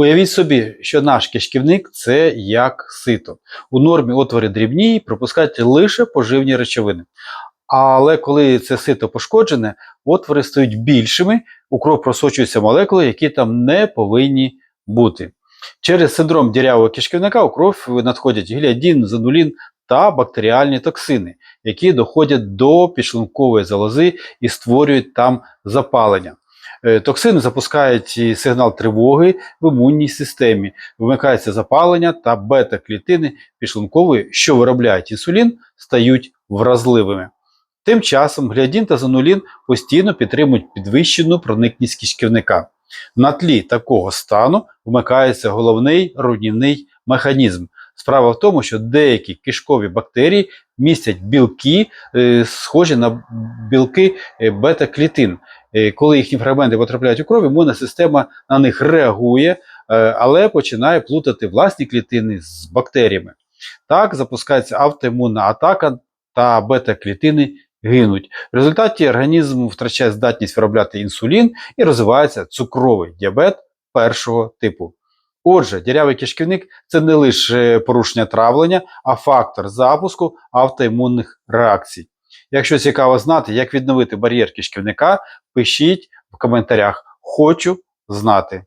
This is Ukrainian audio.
Уявіть собі, що наш кишківник це як сито. У нормі отвори дрібні пропускають лише поживні речовини. Але коли це сито пошкоджене, отвори стають більшими, у кров просочуються молекули, які там не повинні бути. Через синдром дірявого кишківника у кров надходять гліадін, занулін та бактеріальні токсини, які доходять до підшлункової залози і створюють там запалення. Е, Токсини запускають сигнал тривоги в імунній системі, вимикається запалення та бета-клітини підшлункової, що виробляють інсулін, стають вразливими. Тим часом гліадін та занулін постійно підтримують підвищену проникність кишківника. На тлі такого стану вмикається головний руйнівний механізм. Справа в тому, що деякі кишкові бактерії містять білки, е, схожі на білки е, бета-клітин. Е, Коли їхні фрагменти потрапляють у кров, імунна система на них реагує, але починає плутати власні клітини з бактеріями. Так запускається автоімунна атака та бета-клітини гинуть. В результаті організм втрачає здатність виробляти інсулін і розвивається цукровий діабет першого типу. Отже, дірявий кишківник це не лише порушення травлення, а фактор запуску автоімунних реакцій. Якщо цікаво знати, як відновити бар'єр кишківника, пишіть в коментарях Хочу знати.